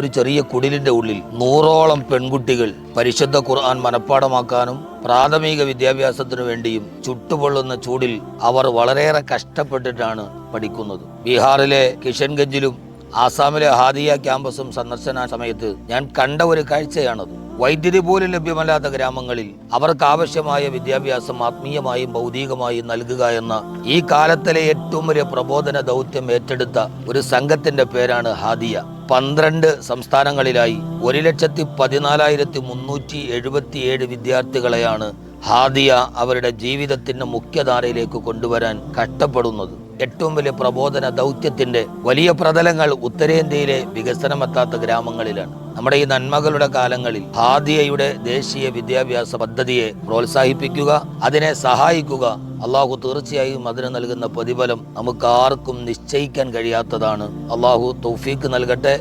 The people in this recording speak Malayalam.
ഒരു ചെറിയ കുടിലിന്റെ ഉള്ളിൽ നൂറോളം പെൺകുട്ടികൾ പരിശുദ്ധ ഖുർആൻ മനഃപ്പാടമാക്കാനും പ്രാഥമിക വിദ്യാഭ്യാസത്തിനു വേണ്ടിയും ചുട്ടുപൊള്ളുന്ന ചൂടിൽ അവർ വളരെയേറെ കഷ്ടപ്പെട്ടിട്ടാണ് പഠിക്കുന്നത്. ബീഹാറിലെ കിഷൻഗഞ്ചിലും ആസാമിലെ ഹാദിയ ക്യാമ്പസും സന്ദർശന സമയത്ത് ഞാൻ കണ്ട ഒരു കാഴ്ചയാണത്. വൈദ്യുതി പോലും ലഭ്യമല്ലാത്ത ഗ്രാമങ്ങളിൽ അവർക്ക് ആവശ്യമായ വിദ്യാഭ്യാസം ആത്മീയമായും ഭൗതികമായും നൽകുക എന്ന ഈ കാലത്തിലെ ഏറ്റവും വലിയ പ്രബോധന ദൗത്യം ഏറ്റെടുത്ത ഒരു സംഘത്തിന്റെ പേരാണ് ഹാദിയ. പന്ത്രണ്ട് സംസ്ഥാനങ്ങളിലായി ഒരു ലക്ഷത്തി പതിനാലായിരത്തി മുന്നൂറ്റി എഴുപത്തിയേഴ് വിദ്യാർത്ഥികളെയാണ് ഹാദിയ അവരുടെ ജീവിതത്തിന്റെ മുഖ്യധാരയിലേക്ക് കൊണ്ടുവരാൻ കഷ്ടപ്പെടുന്നത്. ഏറ്റവും വലിയ പ്രബോധന ദൗത്യത്തിന്റെ വലിയ പ്രതലങ്ങൾ ഉത്തരേന്ത്യയിലെ വികസനമെത്താത്ത ഗ്രാമങ്ങളിലാണ്. നമ്മുടെ ഈ നന്മകളുടെ കാലങ്ങളിൽ ഹാദിയയുടെ ദേശീയ വിദ്യാഭ്യാസ പദ്ധതിയെ പ്രോത്സാഹിപ്പിക്കുക അതിനെ സഹായിക്കുക അള്ളാഹു തീർച്ചയായും അതിന് നൽകുന്ന പ്രതിഫലം നമുക്ക് ആർക്കും നിശ്ചയിക്കാൻ കഴിയാത്തതാണ്. അള്ളാഹു തൗഫീക്ക് നൽകട്ടെ.